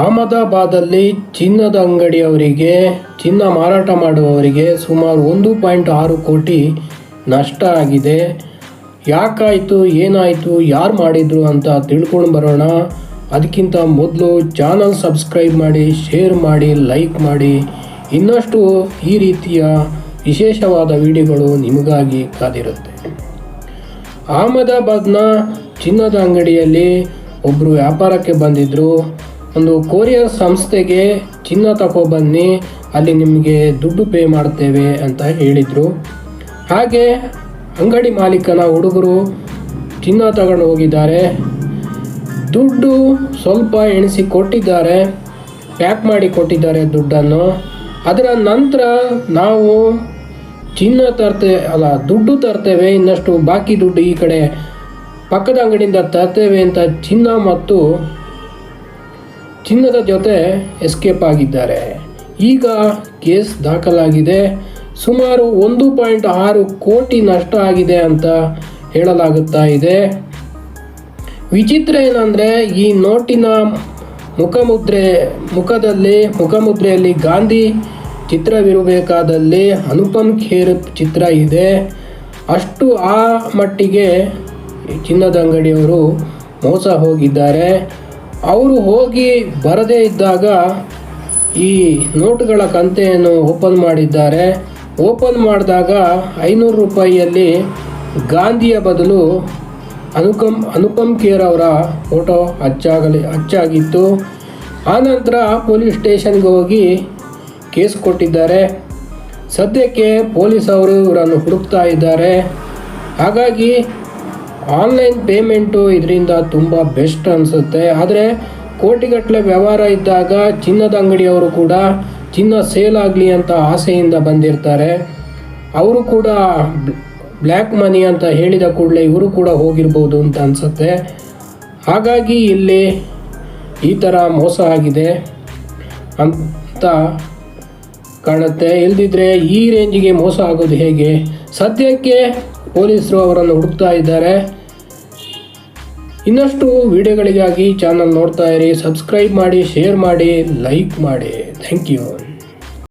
ಅಹಮದಾಬಾದಲ್ಲಿ ಚಿನ್ನದ ಅಂಗಡಿಯವರಿಗೆ, ಚಿನ್ನ ಮಾರಾಟ ಮಾಡುವವರಿಗೆ ಸುಮಾರು ಒಂದು ಪಾಯಿಂಟ್ ಆರು ಕೋಟಿ ನಷ್ಟ ಆಗಿದೆ. ಯಾಕಾಯಿತು, ಏನಾಯಿತು, ಯಾರು ಮಾಡಿದ್ರು ಅಂತ ತಿಳ್ಕೊಂಡು ಬರೋಣ. ಅದಕ್ಕಿಂತ ಮೊದಲು ಚಾನಲ್ ಸಬ್ಸ್ಕ್ರೈಬ್ ಮಾಡಿ, ಶೇರ್ ಮಾಡಿ, ಲೈಕ್ ಮಾಡಿ. ಇನ್ನಷ್ಟು ಈ ರೀತಿಯ ವಿಶೇಷವಾದ ವಿಡಿಯೋಗಳು ನಿಮಗಾಗಿ ಕಾದಿರುತ್ತೆ. ಅಹಮದಾಬಾದ್ನ ಚಿನ್ನದ ಅಂಗಡಿಯಲ್ಲಿ ಒಬ್ಬರು ವ್ಯಾಪಾರಕ್ಕೆ ಬಂದಿದ್ದರು ಒಂದು ಕೊರಿಯರ್ ಸಂಸ್ಥೆಗೆ ಚಿನ್ನ ತಗೊಬನ್ನಿ ಅಲ್ಲಿ ನಿಮಗೆ ದುಡ್ಡು ಪೇ ಮಾಡ್ತೇವೆ ಅಂತ ಹೇಳಿದರು. ಹಾಗೆ ಅಂಗಡಿ ಮಾಲೀಕನ ಹುಡುಗರು ಚಿನ್ನ ತಗೊಂಡು ಹೋಗಿದ್ದಾರೆ. ದುಡ್ಡು ಸ್ವಲ್ಪ ಎಣಿಸಿ ಕೊಟ್ಟಿದ್ದಾರೆ, ಪ್ಯಾಕ್ ಮಾಡಿ ಕೊಟ್ಟಿದ್ದಾರೆ ದುಡ್ಡನ್ನು. ಅದರ ನಂತರ ನಾವು ಚಿನ್ನ ತರ್ತೆ, ಅಲ್ಲ, ದುಡ್ಡು ತರ್ತೇವೆ, ಇನ್ನಷ್ಟು ಬಾಕಿ ದುಡ್ಡು ಈ ಕಡೆ ಪಕ್ಕದ ಅಂಗಡಿಯಿಂದ ತರ್ತೇವೆ ಅಂತ ಚಿನ್ನ ಮತ್ತು ಚಿನ್ನದ ಜೊತೆ ಎಸ್ಕೇಪ್ ಆಗಿದ್ದಾರೆ. ಈಗ ಕೇಸ್ ದಾಖಲಾಗಿದೆ. ಸುಮಾರು ಒಂದು ಪಾಯಿಂಟ್ ಆರು ಕೋಟಿ ನಷ್ಟ ಆಗಿದೆ ಅಂತ ಹೇಳಲಾಗುತ್ತಾ ಇದೆ. ವಿಚಿತ್ರ ಏನಂದರೆ, ಈ ನೋಟಿನ ಮುಖಮುದ್ರೆ, ಮುಖದಲ್ಲಿ, ಮುಖಮುದ್ರೆಯಲ್ಲಿ ಗಾಂಧಿ ಚಿತ್ರವಿರಬೇಕಾದಲ್ಲಿ ಅನುಪಮ್ ಖೇರ್ ಚಿತ್ರ ಇದೆ. ಅಷ್ಟು ಆ ಮಟ್ಟಿಗೆ ಚಿನ್ನದ ಅಂಗಡಿಯವರು ಮೋಸ ಹೋಗಿದ್ದಾರೆ. ಅವರು ಹೋಗಿ ಬರದೇ ಇದ್ದಾಗ ಈ ನೋಟುಗಳ ಕಂತೆಯನ್ನು ಓಪನ್ ಮಾಡಿದ್ದಾರೆ. ಓಪನ್ ಮಾಡಿದಾಗ ಐನೂರು ರೂಪಾಯಿಯಲ್ಲಿ ಗಾಂಧಿಯ ಬದಲು ಅನುಕಂ ಅನುಪಮ್ ಖೇರ್ ಅವರ ಫೋಟೋ ಅಚ್ಚಾಗಲಿ, ಅಚ್ಚಾಗಿತ್ತು. ಆನಂತರ ಪೊಲೀಸ್ ಸ್ಟೇಷನ್ಗೆ ಹೋಗಿ ಕೇಸ್ ಕೊಟ್ಟಿದ್ದಾರೆ. ಸದ್ಯಕ್ಕೆ ಪೊಲೀಸ್ ಅವರು ಇವರನ್ನು ಹುಡುಕ್ತಾ ಇದ್ದಾರೆ. ಹಾಗಾಗಿ ಆನ್ಲೈನ್ ಪೇಮೆಂಟು ಇದರಿಂದ ತುಂಬ ಬೆಸ್ಟ್ ಅನಿಸುತ್ತೆ. ಆದರೆ ಕೋಟಿಗಟ್ಟಲೆ ವ್ಯವಹಾರ ಇದ್ದಾಗ ಚಿನ್ನದ ಅಂಗಡಿಯವರು ಕೂಡ ಚಿನ್ನ ಸೇಲ್ ಆಗಲಿ ಅಂತ ಆಸೆಯಿಂದ ಬಂದಿರ್ತಾರೆ. ಅವರು ಕೂಡ ಬ್ಲ್ಯಾಕ್ ಮನಿ ಅಂತ ಹೇಳಿದ ಕೂಡಲೇ ಇವರು ಕೂಡ ಹೋಗಿರ್ಬೋದು ಅಂತ ಅನಿಸುತ್ತೆ. ಹಾಗಾಗಿ ಇಲ್ಲಿ ಈ ಥರ ಮೋಸ ಆಗಿದೆ ಅಂತ ಕಾಣುತ್ತೆ. ಇಲ್ದಿದ್ರೆ ಈ ರೇಂಜಿಗೆ ಮೋಸ ಆಗೋದು ಹೇಗೆ? ಸದ್ಯಕ್ಕೆ ಪೊಲೀಸರು ಅವರನ್ನು ಹುಡುಕ್ತಾ ಇದ್ದಾರೆ. ಇನ್ನಷ್ಟು ವಿಡಿಯೋಗಳಿಗಾಗಿ ಚಾನಲ್ ನೋಡ್ತಾ ಇರಿ, ಸಬ್ಸ್ಕ್ರೈಬ್ ಮಾಡಿ, ಶೇರ್ ಮಾಡಿ, ಲೈಕ್ ಮಾಡಿ. Thank you.